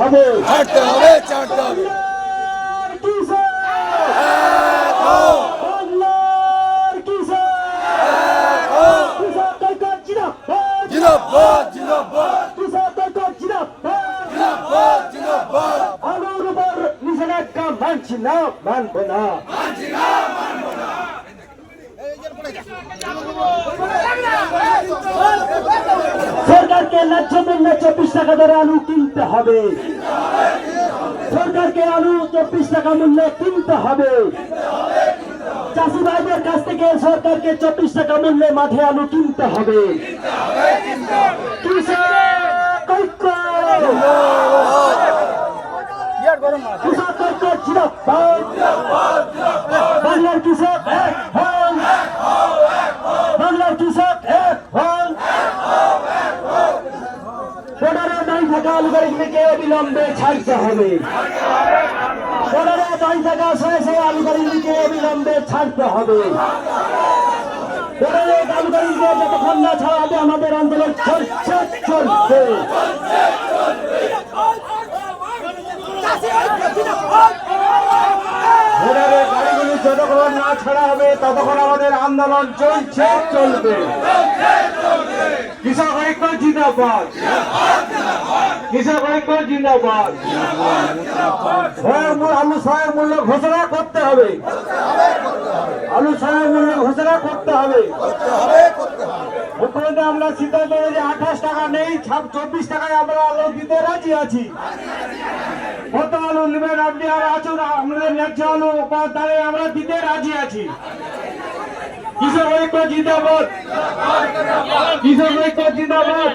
হবে। ছাড়তে হবে ছাড়তে হবে। জিন্দাবাদ। আলুর উপর নিষেধাজ্ঞা মানছি না মানবো না। সরকারকে ন্যায্য মূল্যে চব্বিশ টাকা দরে আলু কিনতে হবে। সরকারকে আলু চব্বিশ টাকা মূল্যে কিনতে হবে। চাষি ভাইদের কাছ থেকে সরকারকে চব্বিশ টাকা মূল্যে মাঠে আলু কিনতে হবে। বাংলার কৃষক বাংলার কৃষক থাকা আলুগাড়িগুলিকে অবিলম্বে ছাড়তে হবে। থাকা অবিলম্বে ছাড়তে যতক্ষণ না ছাড়া হবে আমাদের আন্দোলন চলছে চলছে। যতক্ষণ না ছাড়া হবে, ততক্ষণ আমাদের আন্দোলন চলছে, চলবে। কৃষক ঐক্য জিন্দাবাদ। কৃষক ঐক্য জিন্দাবাদ। সহায়ক মূল্য ঘোষণা করতে হবে। আলু সহায়ক মূল্য ঘোষণা করতে হবে। মুখ্যমন্ত্রী আমরা সিদ্ধান্ত নিয়েছি আঠাশ টাকা নেই চব্বিশ টাকায় আমরা আলো দিতে রাজি আছি। কত আলু নেবেন আপনি? আর আছুন আমাদের ন্যায্য আলু দাঁড়িয়ে আমরা দিতে রাজি আছি। কৃষক ঐক্য? জিন্দাবাদ। কৃষক ঐক্য? জিন্দাবাদ।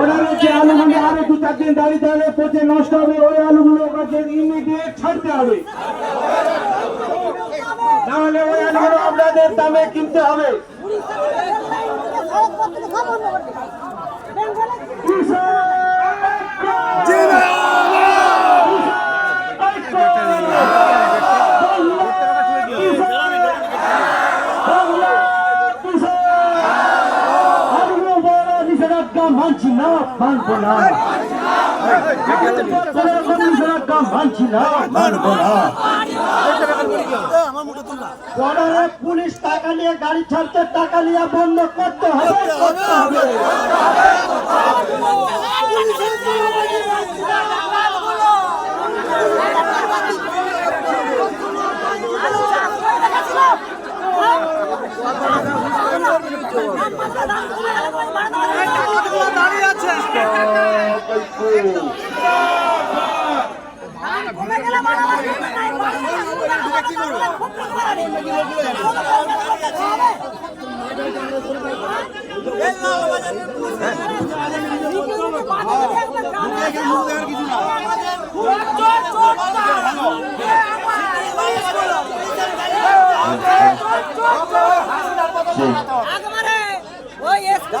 ওনার যে আলুগুলো আরও দু চার দিন দাঁড়িয়ে তাহলে পচে নষ্ট হবে ওই আলুগুলো ওখানে ইমিডিয়েট ছাড়তে হবে। নাহলে ওই আলুগুলো আপনাদের দামে কিনতে হবে। পুলিশ টাকা নিয়ে গাড়ি ছাড়তে টাকা নিয়ে বন্ধ করতে হবে একবারে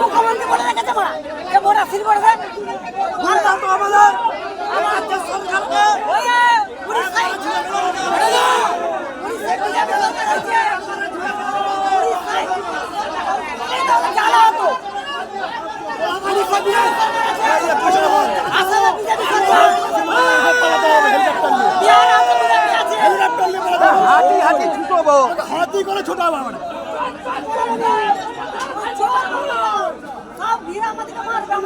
মুখ্যমন্ত্রী বলে রেখেছে বড়া যে মোরা সিল আর তো আমাদের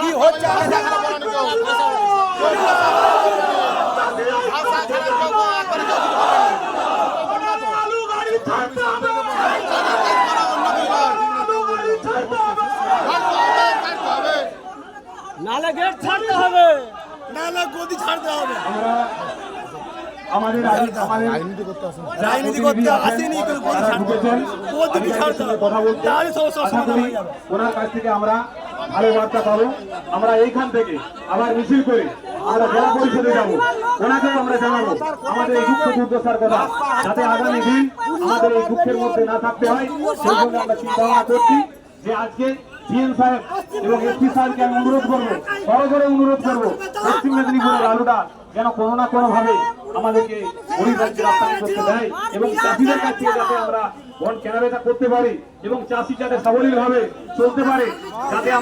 কি হচ্ছে? হবে নালে গেট ছাড়তে হবে। নাহলে গদি ছাড়তে হবে। আমরা আমাদের রাজনীতি করতে আসেনি। গদি তারা ছাড়তে ঢুকেছেন। গদি ছাড়তে হবে। কথা বলতে তাহলে সমস্যা সমাধান হয়ে যাবে। ওনার কাছ থেকে আমরা ভালো বার্তা পাবো। আমরা এইখান থেকে আবার মিছিল করে আমরা জেলা পরিষদে যাব। ওনাকেও আমরা জানাব। আমাদের এই দুঃখ দুর্দশার কথা। যাতে আগামী দিন আমাদের এই দুঃখের মধ্যে না থাকতে হয়, সেই জন্য আমরা চিন্তা ভাবনা করছি যে আজকে সিএম সাহেব এবং এসপি সাহেবকে আমি অনুরোধ করব, বড় করে অনুরোধ করব, পশ্চিম মেদিনীপুরের আলুটা যেন কোনো না কোনো ভাবে আমাদেরকে বহির্রাজ্যে রপ্তানি করতে দেয় এবং চাষিদের কাছ থেকে যাতে আমরা বন কেনাবেচা করতে পারি এবং চাষি যাতে সাবলীল ভাবে চলতে পারে, যাতে